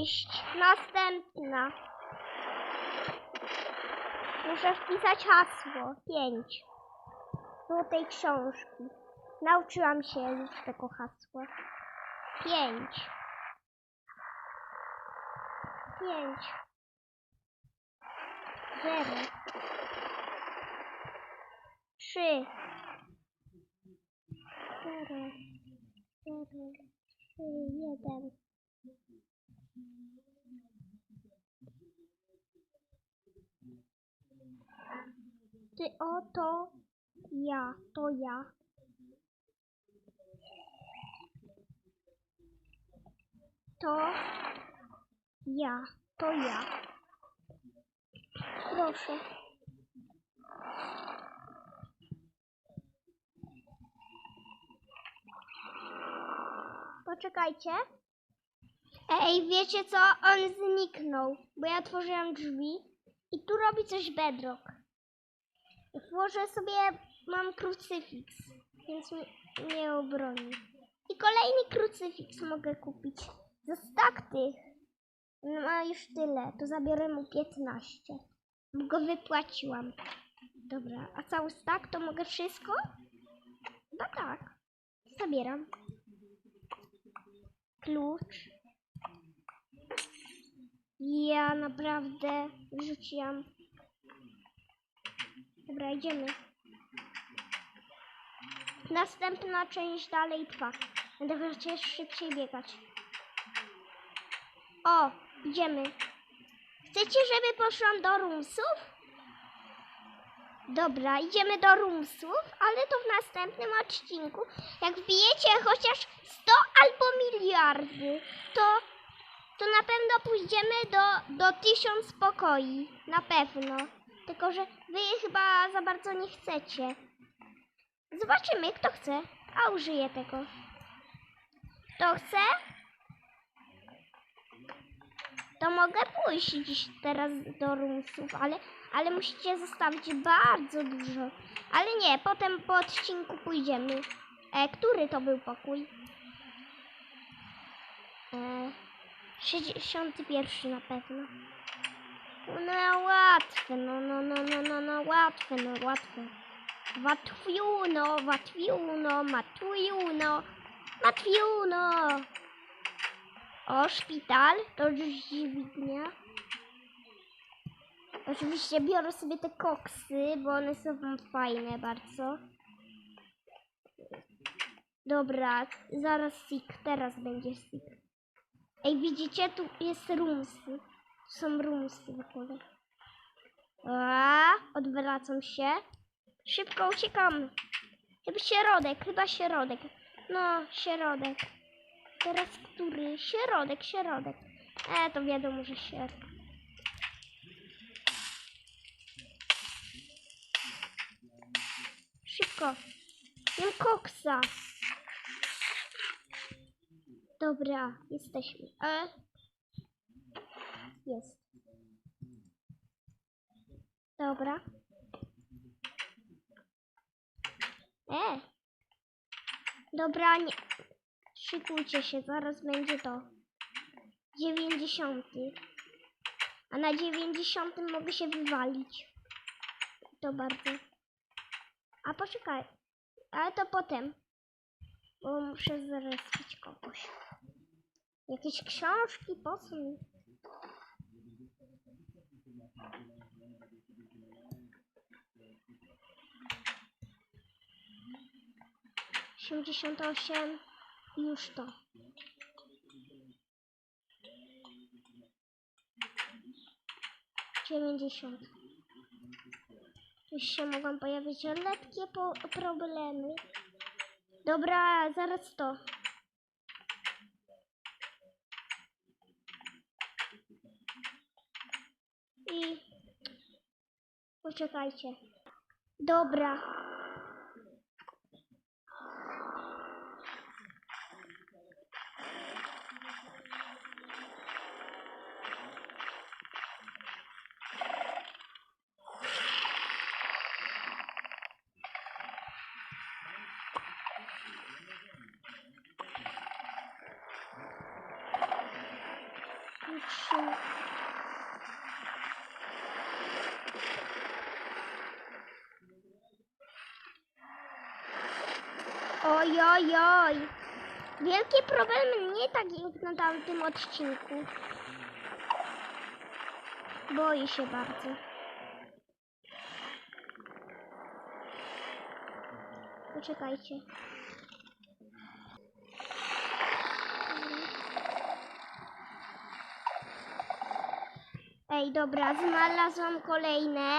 iść. Następna. Muszę wpisać hasło. pięć Do tej książki. Nauczyłam się już tego hasła. 5. 5. 0. 3. 0. 0. 3. 1. wszyscy oto ja, to ja. To ja, to ja. Proszę. Poczekajcie. Ej, wiecie co? On zniknął, bo ja otworzyłam drzwi i tu robi coś bedrock. Włożę sobie, mam krucyfiks, więc mnie obroni. I kolejny krucyfiks mogę kupić. Za stak tych. No, Ma już tyle, to zabiorę mu 15. Bo go wypłaciłam. Dobra, a cały stak to mogę wszystko? Chyba tak. Zabieram. Klucz. Ja naprawdę wyrzuciłam. Dobra, idziemy. Następna część dalej trwa. Będę przecież szybciej biegać. O, idziemy. Chcecie, żeby poszłam do roomsów? Dobra, idziemy do roomsów, ale to w następnym odcinku. Jak wbijecie chociaż 100 albo miliardy, to, to na pewno pójdziemy do, do 1000 pokoi. Na pewno. Tylko, że wy chyba za bardzo nie chcecie. Zobaczymy, kto chce. A użyję tego. Kto chce? To mogę pójść dziś teraz do roomsów, ale, ale musicie zostawić bardzo dużo. Ale nie, potem po odcinku pójdziemy. E, który to był pokój? E, 61 na pewno. No łatwe, no, no, no, no, no, no, łatwe, no, łatwe. Łatwiuno, łatwiuno, matujuno, łatwiuno. O, szpital, to już dźwignia. Oczywiście biorę sobie te koksy, bo one są fajne bardzo. Dobra, zaraz sik, teraz będzie sik. Ej, widzicie, tu jest rumsy. Są rumsy w ogóle. A, odwracam się. Szybko uciekam. Chyba środek, chyba środek. No, środek. Teraz który? Środek, środek. E, to wiadomo, że środek. Szybko. Jem koksa. Dobra, jesteśmy. E? Jest. Dobra. E. Dobra, nie. Szykujcie się, zaraz będzie to. 90. A na 90 mogę się wywalić. To bardzo. A poczekaj. Ale to potem. Bo muszę zarespić kogoś. Jakieś książki, po? Siedemdziesiąt osiem. Już to. Dziewięćdziesiąt. Się mogą pojawić lekkie po problemy. Dobra, zaraz to. I poczekajcie. Dobra. Oj, oj, oj. Wielkie problemy nie tak jak na tamtym odcinku. Boję się bardzo. Poczekajcie. Ej, dobra, znalazłam kolejne.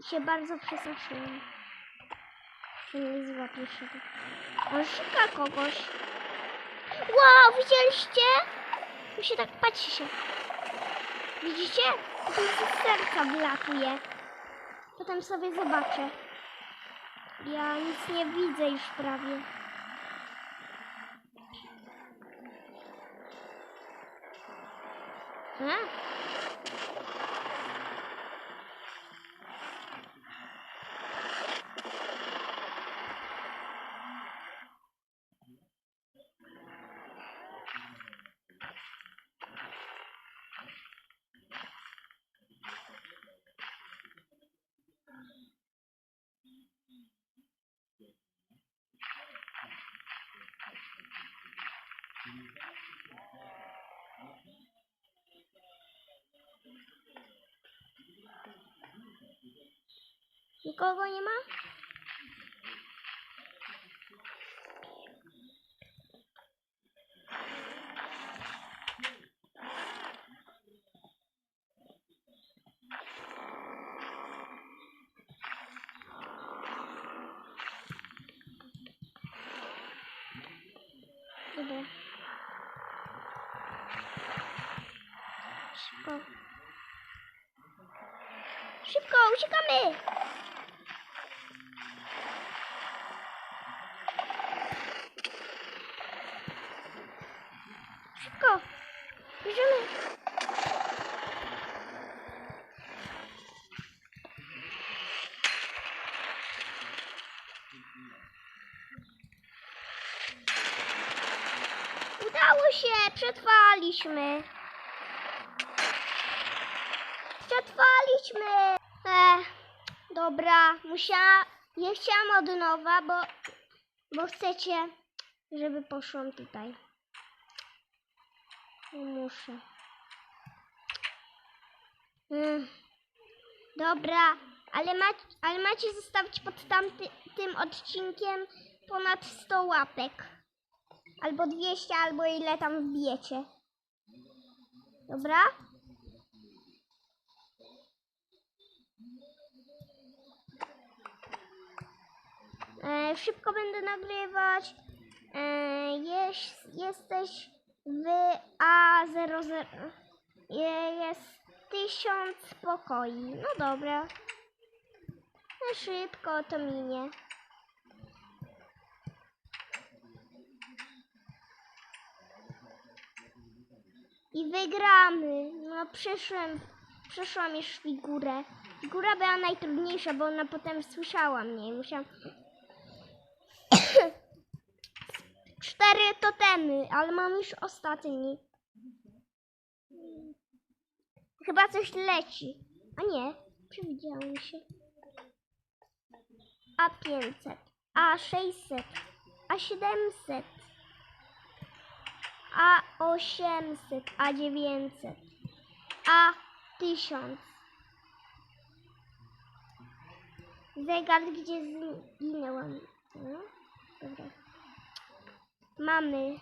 I się bardzo przestraszyłam. Nie złapię się. On szuka kogoś. Wow, widzieliście? Tu się tak patrzy się. Widzicie? Tu z serca wylatuje. Potem sobie zobaczę. Ja nic nie widzę już prawie. A? Nikogo nie ma? Dobra. Szybko. Szybko, uciekamy! Szybko! Bierzemy! Udało się! Przetrwaliśmy! Przetrwaliśmy! Ech, dobra, musiała... Ja chciałam od nowa, bo... Bo chcecie, żeby poszłam tutaj. Nie muszę. Mm. Dobra, ale, ma, ale macie zostawić pod tamty, tym odcinkiem ponad 100 łapek. Albo 200, albo ile tam wbijecie. Dobra? E, szybko będę nagrywać. E, jest, jesteś w A00. Je- Jest tysiąc pokoi. No dobra. No szybko to minie. I wygramy. No przeszłem, przeszłam już figurę. Figura była najtrudniejsza, bo ona potem słyszała mnie i musiałam... Cztery totemy, ale mam już ostatni. Chyba coś leci. A nie, przewidziałem się. A 500, A 600, A 700 a 800, a 900, a 1000. Zegar, gdzie zginęłam. No, dobra. Mamy.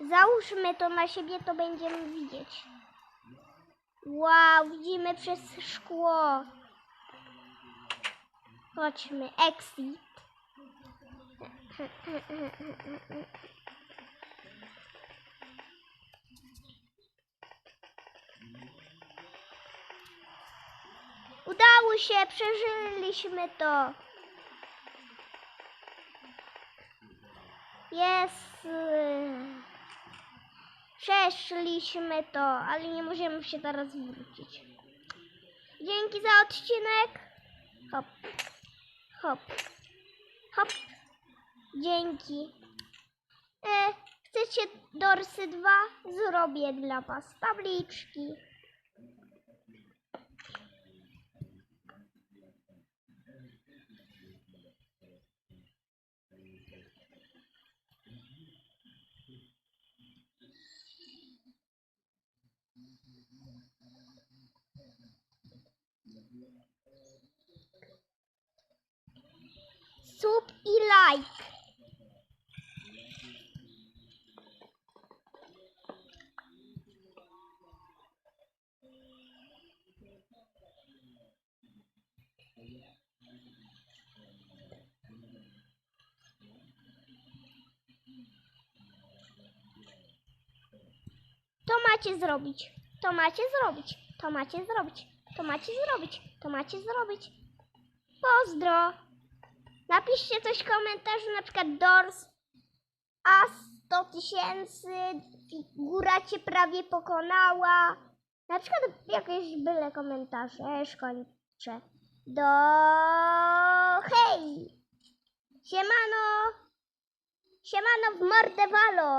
Załóżmy to na siebie, to będziemy widzieć. Wow, widzimy przez szkło. Chodźmy, exit. Udało się, przeżyliśmy to. Jest. y, Przeszliśmy to, ale nie możemy się teraz wrócić. Dzięki za odcinek. Hop. Hop. Hop. Dzięki. E, chcecie Dorsy 2, zrobię dla was tabliczki. Sub i like. To macie zrobić. To macie zrobić. To macie zrobić. To macie zrobić. To macie zrobić. Pozdro. Napiszcie coś w komentarzu, na przykład Dors A 100 tysięcy, góra cię prawie pokonała. Na przykład jakieś byle komentarze. Ja już kończę. Do hej! Siemano! Siemano w mordę walo!